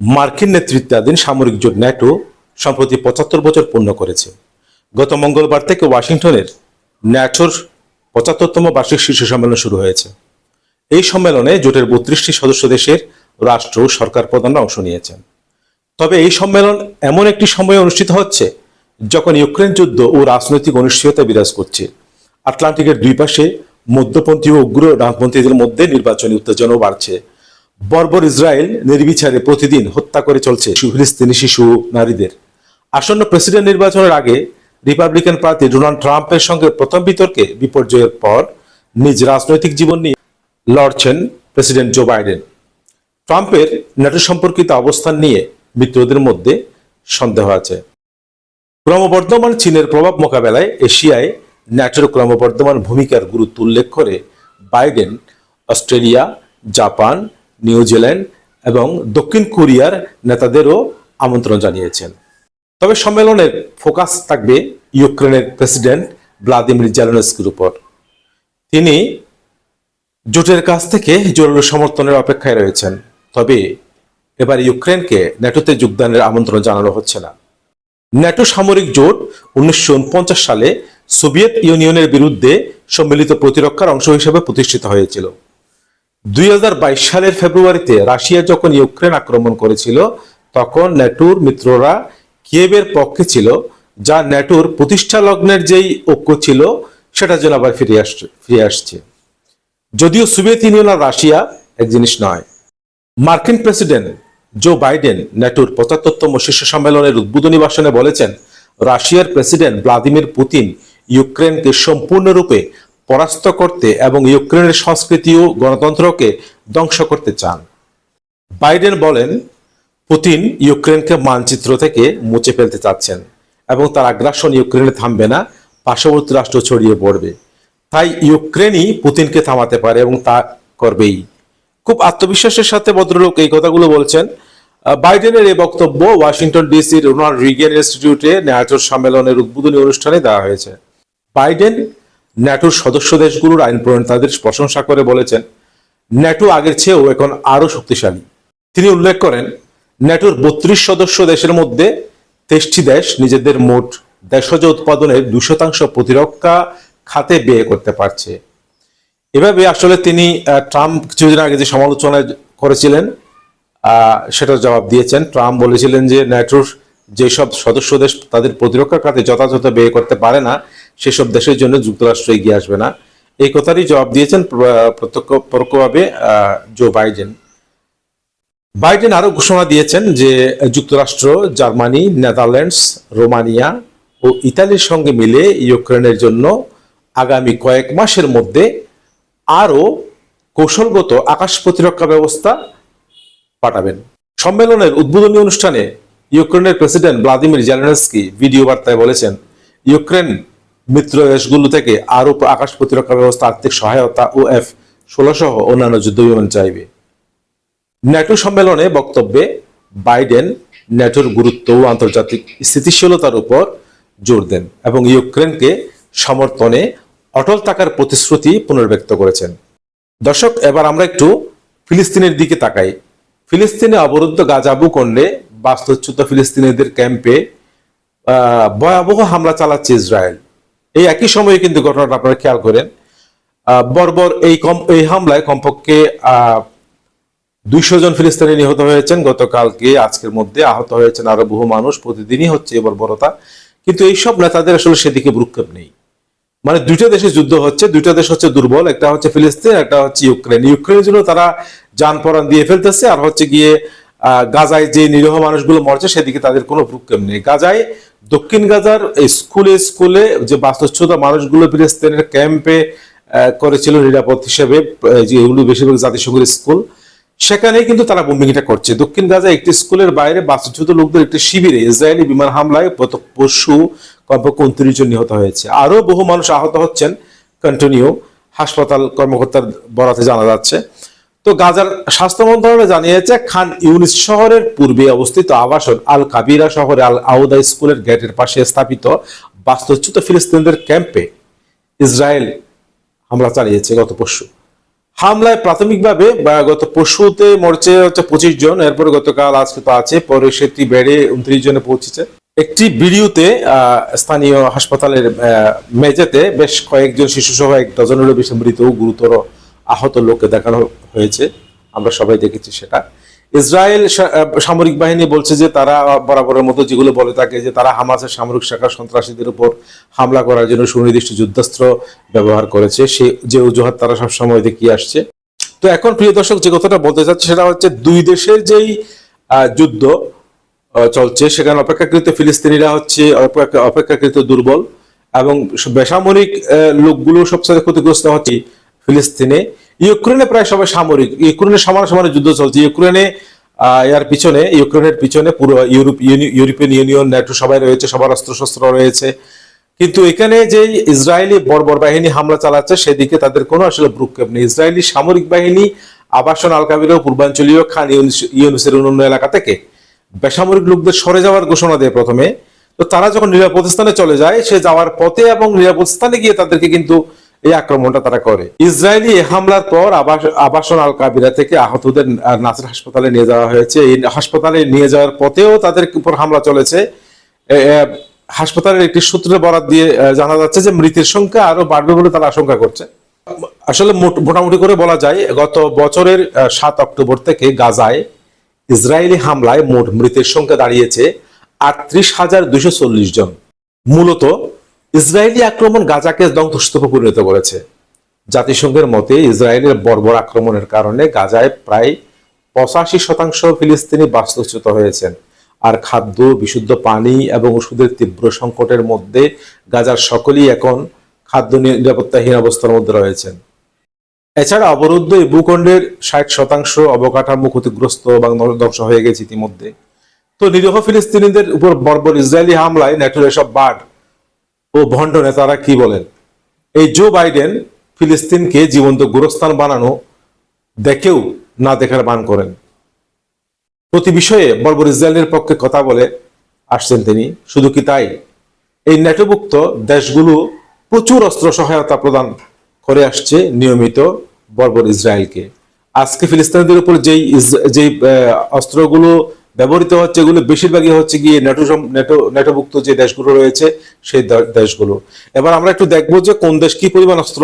মার্কিন নেতৃত্বাধীন সামরিক জোট ন্যাটো সম্প্রতি পঁচাত্তর বছর পূর্ণ করেছে। গত মঙ্গলবার থেকে ওয়াশিংটনের ন্যাটোর পঁচাত্তরতম বার্ষিক শীর্ষ সম্মেলন শুরু হয়েছে। এই সম্মেলনে জোটের বত্রিশটি সদস্য দেশের রাষ্ট্র সরকার প্রধানরা অংশ নিয়েছেন। তবে এই সম্মেলন এমন একটি সময়ে অনুষ্ঠিত হচ্ছে যখন ইউক্রেন যুদ্ধ ও রাজনৈতিক অনিশ্চয়তা বিরাজ করছে। আটলান্টিকের দুই পাশে মধ্যপন্থী ও উগ্র ডানপন্থীদের মধ্যে নির্বাচনী উত্তেজনাও বাড়ছে। বর্বর ইসরায়েল নির্বিচারে প্রতিদিন হত্যা করে চলছে ফিলিস্তিনি শিশু নারীদের। আসন্ন প্রেসিডেন্ট নির্বাচনের আগে রিপাবলিকান প্রার্থী ডোনাল্ড ট্রাম্পের সঙ্গে প্রথম বিতর্কে বিপর্যয়ের পর নিজ রাজনৈতিক জীবন নিয়ে লড়ছেন প্রেসিডেন্ট জো বাইডেন। ট্রাম্পের ন্যাটো সম্পর্কিত অবস্থান নিয়ে মিত্রদের মধ্যে সন্দেহ আছে। ক্রমবর্ধমান চীনের প্রভাব মোকাবেলায় এশিয়ায় ন্যাটোর ক্রমবর্ধমান ভূমিকার গুরুত্ব উল্লেখ করে বাইডেন, অস্ট্রেলিয়া, জাপান নিউজিল্যান্ড এবং দক্ষিণ কোরিয়ার নেতাদেরও আমন্ত্রণ জানিয়েছেন। তবে সম্মেলনের ফোকাস থাকবে ইউক্রেনের প্রেসিডেন্ট ভ্লাদিমির জেলেনস্কির উপর। তিনি জোটের কাছ থেকে জরুরি সমর্থনের অপেক্ষায় রয়েছেন। তবে এবার ইউক্রেনকে ন্যাটোতে যোগদানের আমন্ত্রণ জানানো হচ্ছে না। ন্যাটো সামরিক জোট উনিশশো উনপঞ্চাশ সালে সোভিয়েত ইউনিয়নের বিরুদ্ধে সম্মিলিত প্রতিরক্ষার অংশ হিসেবে প্রতিষ্ঠিত হয়েছিল। দুই সালের ফেব্রুয়ারিতে রাশিয়া যখন ইউক্রেন আক্রমণ করেছিল, তখন ন্যাটোর মিত্ররা কিয়েভের পক্ষে ছিল, যা ন্যাটোর প্রতিষ্ঠা লগ্নের যেই ঐক্য ছিল, সেটা যেন আবার ফিরে আসছে ফিরে আসছে। যদিও সোভিয়েত ইউনিয়ন আর রাশিয়া এক জিনিস নয়। মার্কিন প্রেসিডেন্ট জো বাইডেন ন্যাটোর পঁচাত্তরতম শীর্ষ সম্মেলনের উদ্বোধনী ভাষণে বলেছেন, রাশিয়ার প্রেসিডেন্ট ভ্লাদিমির পুতিন ইউক্রেনকে সম্পূর্ণরূপে পরাস্ত করতে এবং ইউক্রেনের সংস্কৃতি ও গণতন্ত্রকে ধ্বংস করতে চান। বাইডেন বলেন, পুতিন ইউক্রেনকে মানচিত্র থেকে মুছে ফেলতে চাচ্ছেন এবং তার আগ্রাসন ইউক্রেনে থামবে না, পার্শ্ববর্তী রাষ্ট্র ছড়িয়ে পড়বে। তাই ইউক্রেনই পুতিনকে থামাতে পারে এবং তা করবেই। খুব আত্মবিশ্বাসের সাথে ভদ্রলোক এই কথাগুলো বলছেন। বাইডেনের এই বক্তব্য ওয়াশিংটন ডিসির রোনাল্ড রিগেন ইনস্টিটিউটে ন্যাটোর সম্মেলনের উদ্বোধনী অনুষ্ঠানে দেওয়া হয়েছে। বাইডেন ন্যাটোর সদস্য দেশগুলোর আইন প্রণয়ন তাদের প্রশংসা করে বলেছেন, ন্যাটো আগের চেয়েও এখন আরও শক্তিশালী। তিনি উল্লেখ করেন, ন্যাটোর বত্রিশ সদস্য দেশের মধ্যে তেইশটি দেশ নিজেদের মোট দেশজ উৎপাদনের দুই শতাংশ প্রতিরক্ষা খাতে ব্যয় করতে পারছে। এভাবে আসলে তিনি ট্রাম্প কিছুদিন আগে যে সমালোচনা করেছিলেন সেটার জবাব দিয়েছেন। ট্রাম্প বলেছিলেন যে ন্যাটোর যেসব সদস্য দেশ তাদের প্রতিরক্ষা খাতে যথাযথ ব্যয় করতে পারে না সেসব দেশের জন্য যুক্তরাষ্ট্র এগিয়ে আসবে না। এই কথারই জবাব দিয়েছেন প্রত্যক্ষ, পরোক্ষভাবে জো বাইডেন বাইডেন আরও ঘোষণা দিয়েছেন যে যুক্তরাষ্ট্র, জার্মানি নেদারল্যান্ডস রোমানিয়া ও ইতালির সঙ্গে মিলে ইউক্রেনের জন্য আগামী কয়েক মাসের মধ্যে আরও কৌশলগত আকাশ প্রতিরক্ষা ব্যবস্থা পাঠাবেন। সম্মেলনের উদ্বোধনী অনুষ্ঠানে ইউক্রেনের প্রেসিডেন্ট ভ্লাদিমির জেলেনস্কি ভিডিও বার্তায় বলেছেন, ইউক্রেন মিত্র দেশগুলো থেকে আরও আকাশ প্রতিরক্ষা ব্যবস্থা, আর্থিক সহায়তা ও এফ ষোলো সহ অন্যান্য যুদ্ধ বিমান চাইবে। ন্যাটো সম্মেলনে বক্তব্যে বাইডেন ন্যাটোর গুরুত্ব ও আন্তর্জাতিক স্থিতিশীলতার উপর জোর দেন এবং ইউক্রেনকে সমর্থনে অটল থাকার প্রতিশ্রুতি পুনর্ব্যক্ত করেছেন। দর্শক, এবার আমরা একটু ফিলিস্তিনের দিকে তাকাই। ফিলিস্তিনে অবরুদ্ধ গাজা ভূখণ্ডে বাস্তুচ্যুত ফিলিস্তিনিদের ক্যাম্পে ভয়াবহ হামলা চালাচ্ছে ইসরায়েল। এই একই সময়ে কিন্তু ঘটনাটা আপনারা খেয়াল করেন বর্বর এই কম, এই হামলায় কমপক্ষে দুইশো জন ফিলিস্তিনি নিহত হয়েছেন। গতকালকে আজকের মধ্যে আহত হয়েছেন আরও বহু মানুষ, প্রতিদিনই হচ্ছে এবার বড়তা কিন্তু এইসব নেতাদের আসলে সেদিকে ভ্রুক্ষেপ নেই। মানে দুইটা দেশে যুদ্ধ হচ্ছে, দুইটা দেশ হচ্ছে দুর্বল, একটা হচ্ছে ফিলিস্তিন, একটা হচ্ছে ইউক্রেন। ইউক্রেনের জন্য তারা যান পরান দিয়ে ফেলতেছে, আর হচ্ছে গিয়ে গাজায় যে নিরীহ মানুষগুলো মরছে, সেদিকে তাদের কোনো ভ্রুক্ষেপ নেই। গাজায় দক্ষিণ গাজার স্কুলে স্কুলে যে বাস্তুচ্যুত মানুষগুলো ফিলিস্তিনের ক্যাম্পে করেছিল নিরাপদ হিসেবে যেগুলো বেশিরভাগ জাতিসংঘের স্কুল, সেখানেই কিন্তু তারা বোম্বিংটা করছে। দক্ষিণ গাজা একটি স্কুলের বাইরে বাস্তুচ্যুত লোকদের একটি শিবিরে ইসরায়েলি বিমান হামলায় পরশু কমপক্ষে উনত্রিশ জন নিহত হয়েছে। আরও বহু মানুষ আহত হচ্ছেন কন্টিনিউ হাসপাতাল কর্মকর্তার বরাতে জানা যাচ্ছে। তো গাজার স্বাস্থ্য মন্ত্রণালয় জানিয়েছে, খান ইউনিস শহরের পূর্বে অবস্থিত আবাসন আল কাবিরা শহরে আল আউদা স্কুলের গেটের পাশে স্থাপিত বাস্তুচ্যুত ফিলিস্তিনদের ক্যাম্পে ইসরায়েল হামলা চালিয়েছে গত পরশু। হামলায় প্রাথমিকভাবে গত পরশুতে মরছে হচ্ছে পঁচিশ জন, এরপরে গতকাল আজকে তো আছে, পরে সেটি বেড়ে উনত্রিশ জনে পৌঁছেছে। একটি ভিডিওতে স্থানীয় হাসপাতালের মেঝেতে বেশ কয়েকজন শিশু সহ এক ডজনেরও বেশি মৃত গুরুতর আহত লোককে দেখানো হয়েছে, আমরা সবাই দেখেছি সেটা। ইসরায়েল সামরিক বাহিনী বলছে যে তারা বরাবরের মতো যেগুলো বলে থাকে যে তারা হামাসের সামরিক শাখার সন্ত্রাসীদের উপর হামলা করার জন্য সুনির্দিষ্ট যুদ্ধাস্ত্র ব্যবহার করেছে। সে যে অজুহাত তারা সবসময় দেখিয়ে আসছে। তো এখন প্রিয় দর্শক, যে কথাটা বলতে চাচ্ছে সেটা হচ্ছে দুই দেশের যেই যুদ্ধ চলছে, সেখানে অপেক্ষাকৃত ফিলিস্তিনিরা হচ্ছে অপেক্ষা- অপেক্ষাকৃত দুর্বল এবং বেসামরিক লোকগুলো সবচেয়ে ক্ষতিগ্রস্ত হচ্ছে ফিলিস্তিনে, ইউক্রেনে প্রায় সবাই সামরিক, ইউক্রেনে সমান সমান যুদ্ধ চলছে। ইউক্রেনে এর পিছনে, ইউক্রেনের পিছনে পুরো ইউরোপ ইউরোপিয়ান ইউনিয়ন, ন্যাটো সবাই রয়েছে, সবার অস্ত্রশস্ত্র রয়েছে। কিন্তু এখানে যে ইসরায়েলি বর্বর বাহিনী হামলা চালাচ্ছে, সেদিকে তাদের কোনো আসলে ভ্রুক্ষেপ নেই। ইসরায়েলি সামরিক বাহিনী, আবাসন আল কাবির পূর্বাঞ্চলীয় খান, ইউনিস- ইউনুসের অন্যান্য এলাকা থেকে বেসামরিক লোকদের সরে যাওয়ার ঘোষণা দেয় প্রথমে। তো তারা যখন নিরাপদ স্থানে চলে যায়, সে যাওয়ার পথে এবং নিরাপদ স্থানে গিয়ে তাদেরকে কিন্তু এই আক্রমণটা তারা করে। ইসরায়েলি হামলার পর আবাসন আল কাবিরা থেকে আহতদের আহ, নাসির হাসপাতালে নিয়ে যাওয়া হয়েছে। এই হাসপাতালে নিয়ে যাওয়ার পথেও তাদের উপর হামলা চলেছে। হাসপাতালের একটি সূত্রে বরাত দিয়ে জানা যাচ্ছে যে মৃতের সংখ্যা আরও বাড়বে বলে তারা আশঙ্কা করছে। আসলে মোট- মোটামুটি করে বলা যায় গত বছরের সাত অক্টোবর থেকে গাজায় ইসরায়েলি হামলায় মোট মৃতের সংখ্যা দাঁড়িয়েছে আটত্রিশ হাজার দুশো চল্লিশ জন। মূলত ইসরায়েলি আক্রমণ গাজাকে ধ্বংসস্তূপে পরিণত করেছে জাতিসংঘের মতে, ইসরায়েলের বর্বর আক্রমণের কারণে গাজায় প্রায় পঁচাশি শতাংশ ফিলিস্তিনি বাস্তুচ্যুত হয়েছেন। আর খাদ্য, বিশুদ্ধ পানি এবং ওষুধের তীব্র সংকটের মধ্যে গাজার সকলেই এখন খাদ্য নিরাপত্তাহীন অবস্থার মধ্যে রয়েছেন। এছাড়া অবরুদ্ধ এই ভূখণ্ডের ষাট শতাংশ অবকাঠামো ক্ষতিগ্রস্ত এবং ধ্বংস হয়ে গেছে ইতিমধ্যে। তো নিরীহ ফিলিস্তিনিদের উপর বর্বর ইসরায়েলি হামলায় ন্যাটোর এসব বার্ড ও ভণ্ড নেতারা কি বলেন? এই জো বাইডেন ফিলিস্তিনকে জীবন্ত গোরস্থান বানানো দেখেও না দেখার বান করেন। প্রতি বিষয়ে বর্বর ইসরায়েলের পক্ষে কথা বলে আসছেন তিনি। শুধু কি তাই? এই ন্যাটোভুক্ত দেশগুলো প্রচুর অস্ত্র সহায়তা প্রদান করে আসছে নিয়মিত বর্বর ইসরায়েলকে। আজকে ফিলিস্তিনিদের উপর যেই যেই অস্ত্রগুলো ব্যবহৃত হচ্ছে এগুলো, বেশিরভাগই হচ্ছে গিয়ে নেটো ন্যাটো ন্যাটোভুক্ত যে দেশগুলো রয়েছে, সেই দেশগুলো। এবার আমরা একটু দেখব যে কোন দেশ কি পরিমাণ অস্ত্র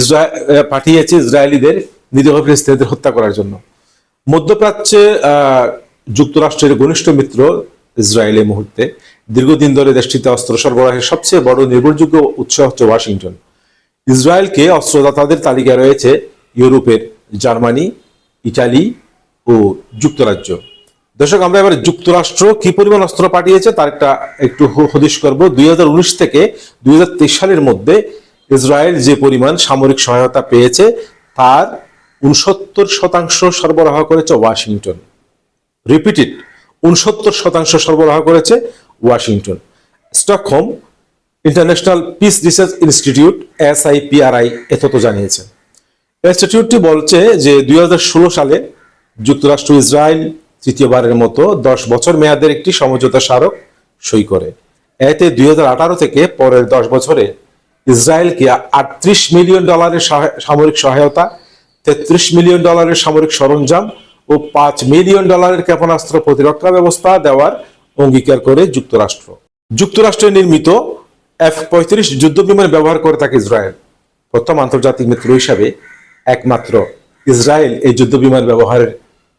ইসরায়েল পাঠিয়েছে ইসরায়েলিদের নিরীহ ফিলিস্তিনিদের হত্যা করার জন্য। মধ্যপ্রাচ্যে যুক্তরাষ্ট্রের ঘনিষ্ঠ মিত্র ইসরায়েল এই মুহূর্তে। দীর্ঘদিন ধরে দেশটিতে অস্ত্র সরবরাহের সবচেয়ে বড় নির্ভরযোগ্য উৎস হচ্ছে ওয়াশিংটন। ইসরায়েলকে অস্ত্রদাতাদের তালিকায় রয়েছে ইউরোপের জার্মানি, ইটালি ও যুক্তরাজ্য। দর্শক, আমরা এবার যুক্তরাষ্ট্র কি পরিমাণ অস্ত্র পাঠিয়েছে তার একটা একটু হদিশ করব। দুই হাজার উনিশ থেকে দুই হাজার তেইশ সালের মধ্যে ইসরায়েল যে পরিমাণ সামরিক সহায়তা পেয়েছে তার উনসত্তর শতাংশ সরবরাহ করেছে ওয়াশিংটন। রিপিটেড উনসত্তর শতাংশ সরবরাহ করেছে Washington. Stockholm International Peace Research Institute S SIPRI এ তথ্য জানিয়েছে। ইনস্টিটিউটটি বলছে যে দুই হাজার ষোলো সালে যুক্তরাষ্ট্র ইসরায়েল তৃতীয়বারের মতো দশ বছর মেয়াদের একটি সমঝোতা স্মারক সই করে। এতে দুই হাজার আঠারো থেকে পরের দশ বছরে ইসরায়েলকে আটত্রিশ মিলিয়ন ডলারের সামরিক সহায়তা, তেত্রিশ মিলিয়ন ডলারের সামরিক সরঞ্জাম ও পাঁচ মিলিয়ন ডলারের ক্ষেপণাস্ত্র প্রতিরক্ষা ব্যবস্থা দেওয়ার অঙ্গীকার করে যুক্তরাষ্ট্র। যুক্তরাষ্ট্রে নির্মিত এফ পঁয়ত্রিশ যুদ্ধ বিমান ব্যবহার করে থাকে ইসরায়েল। প্রথম আন্তর্জাতিক মিত্র হিসাবে একমাত্র ইসরায়েল এই যুদ্ধ বিমান ব্যবহারের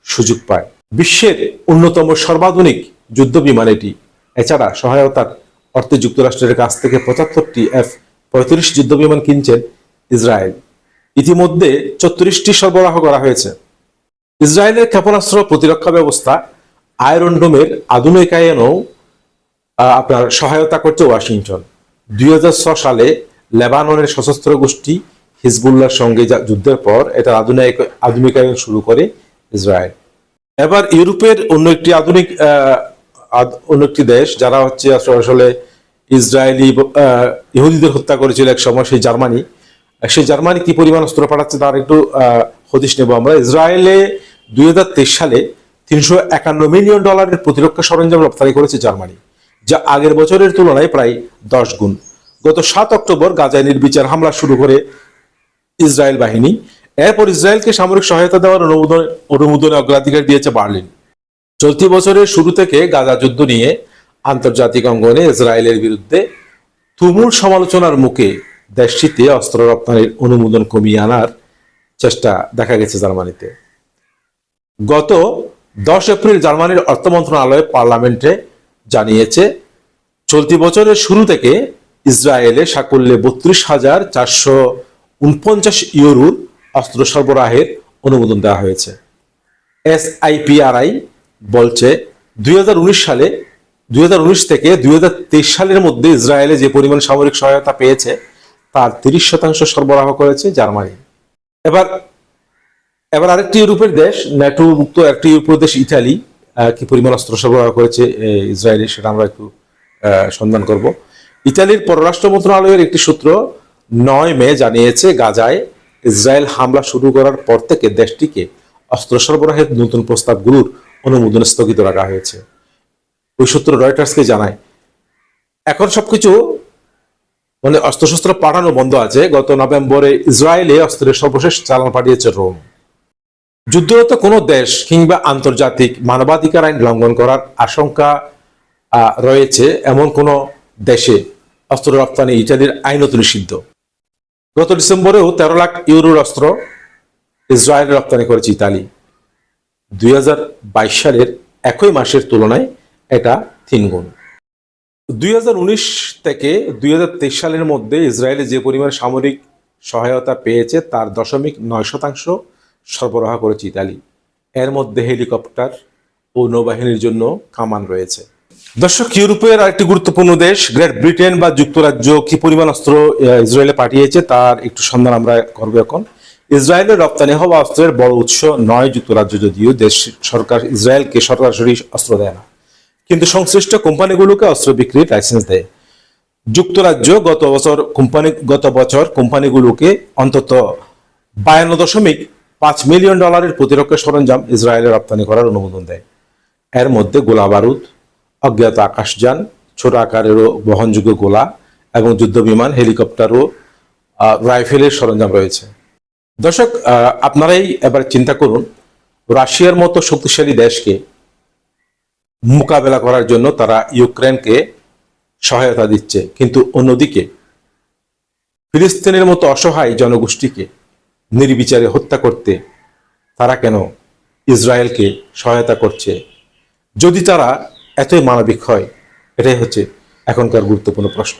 সুযোগ পায়। বিশ্বের অন্যতম সর্বাধুনিক যুদ্ধ বিমান এটি। এছাড়া সহায়তার অর্থে যুক্তরাষ্ট্রের কাছ থেকে পঁচাত্তরটি এফ পঁয়ত্রিশ যুদ্ধ বিমান কিনছেন ইসরায়েল। ইতিমধ্যে চত্রিশটি সরবরাহ করা হয়েছে। ইসরায়েলের ক্ষেপণাস্ত্র প্রতিরক্ষা ব্যবস্থা আয়রন ডোমের আধুনিকায়নও আপনার সহায়তা করছে ওয়াশিংটন। দুই সালে লেবাননের সশস্ত্র গোষ্ঠী হিজবুল্লাহর সঙ্গে যুদ্ধের পর এটা আধুনিক আধুনিকায়ন শুরু করে ইসরায়েল। এবার ইউরোপের অন্য একটি আধুনিক অন্য একটি দেশ, যারা হচ্ছে আসলে- ইসরায়েলি ইহুদিদের হত্যা করেছিল এক সময়, সেই জার্মানি। সেই জার্মানি কি পরিমাণ অস্ত্র পাঠাচ্ছে তার একটু হদিশ নেব আমরা। ইসরায়েলে দুই হাজার তেইশ সালে তিনশো একান্ন মিলিয়ন ডলারের প্রতিরক্ষা সরঞ্জাম রপ্তানি করেছে জার্মানি, যা আগের বছরের তুলনায় প্রায় দশ গুণ। গত সাত অক্টোবর গাজায় নির্বিচার হামলা শুরু করে ইসরায়েল বাহিনী। এরপর ইসরায়েলকে সামরিক সহায়তা দেওয়ার অনুমোদন অনুমোদনে অগ্রাধিকার দিয়েছে বার্লিন। চলতি বছরের শুরু থেকে গাজা যুদ্ধ নিয়ে আন্তর্জাতিক অঙ্গনে ইসরায়েলের বিরুদ্ধে তুমুল সমালোচনার মুখে দেশটিতে অস্ত্র রপ্তানির অনুমোদন কমিয়ে আনার চেষ্টা দেখা গেছে জার্মানিতে। গত দশ এপ্রিল জার্মানির অর্থ মন্ত্রণালয় পার্লামেন্টে জানিয়েছে, চলতি বছরের শুরু থেকে ইসরায়েলে সাকল্যে বত্রিশ হাজার চারশো উনপঞ্চাশ ইউরোর অস্ত্র সরবরাহের অনুমোদন দেওয়া হয়েছে। এস এসআইপিআরআই বলছে, দুই হাজার উনিশ সালে, দুই হাজার উনিশ থেকে দুই হাজার তেইশ সালের মধ্যে ইসরায়েলে যে পরিমাণ সামরিক সহায়তা পেয়েছে, তার তিরিশ শতাংশ সরবরাহ করেছে জার্মানি। এবার এবার আরেকটি ইউরোপের দেশ, ন্যাটো মুক্ত একটি ইউরোপীয় দেশ ইটালি কি পরিমাণ অস্ত্র সরবরাহ করেছে ইসরায়েলে সেটা আমরা একটু সন্ধান করব। ইতালির পররাষ্ট্র মন্ত্রণালয়ের একটি সূত্র নয় মে জানিয়েছে, গাজায় ইসরায়েল হামলা শুরু করার পর থেকে দেশটিকে অস্ত্র সরবরাহের নতুন প্রস্তাবগুলোর অনুমোদন স্থগিত রাখা হয়েছে। ওই সূত্র রয়টার্সকে জানায়, এখন সবকিছু মানে অস্ত্রশস্ত্র পাঠানো বন্ধ আছে। গত নভেম্বরে ইসরায়েলে অস্ত্রের সর্বশেষ চালান পাঠিয়েছে রোম। যুদ্ধরত কোনো দেশ কিংবা আন্তর্জাতিক মানবাধিকার আইন লঙ্ঘন করার আশঙ্কা রয়েছে। এমন কোনো দেশে অস্ত্র রপ্তানি ইত্যাদির আইনত নিষিদ্ধ। গত ডিসেম্বরেও তেরো লাখ ইউরোর অস্ত্র ইসরায়েল রপ্তানি করেছে ইতালি। দুই হাজার বাইশ সালের একই মাসের তুলনায় এটা তিন গুণ। দুই থেকে দুই হাজার তেইশ সালের মধ্যে ইসরায়েলে যে পরিমাণ সামরিক সহায়তা পেয়েছে তার দশমিক নয় শতাংশ সরবরাহ করেছে ইতালি। এর মধ্যে হেলিকপ্টার ও নৌবাহিনীর জন্য কামান রয়েছে। দর্শক, ইউরোপের আরেকটি গুরুত্বপূর্ণ দেশ, গ্রেট ব্রিটেন বা যুক্তরাজ্য, কি পরিমাণ অস্ত্র ইসরায়েলে পাঠিয়েছে তার একটু সন্ধান আমরা করব এখন। ইসরায়েলের রপ্তানি হওয়া অস্ত্রের বড় উৎস নয় যুক্তরাজ্য যদিও, দেশ সরকার, ইসরায়েলকে সরাসরি অস্ত্র দেয় না। কিন্তু সংশ্লিষ্ট কোম্পানিগুলোকে অস্ত্র বিক্রির লাইসেন্স দেয়। যুক্তরাজ্য গত বছর কোম্পানি, গত বছর কোম্পানিগুলোকে অন্তত বায়ান্ন দশমিক পাঁচ মিলিয়ন ডলারের প্রতিরক্ষা সরঞ্জাম ইসরায়েলে রপ্তানি করার অনুমোদন দেয়। এর মধ্যে গোলা বারুদ অজ্ঞাত আকাশযান, ছোট আকারেরও বহনযোগ্য গোলা এবং যুদ্ধ বিমান হেলিকপ্টার ও রাইফেলের সরঞ্জাম রয়েছে। দর্শক আপনারাই এবার চিন্তা করুন, রাশিয়ার মতো শক্তিশালী দেশকে মোকাবেলা করার জন্য তারা ইউক্রেনকে সহায়তা দিচ্ছে, কিন্তু অন্যদিকে ফিলিস্তিনের মতো অসহায় জনগোষ্ঠীকে নির্বিচারে হত্যা করতে তারা কেন ইসরায়েলকে সহায়তা করছে? যদি তারা এতই মানবিক হয়? এটাই হচ্ছে এখনকার গুরুত্বপূর্ণ প্রশ্ন।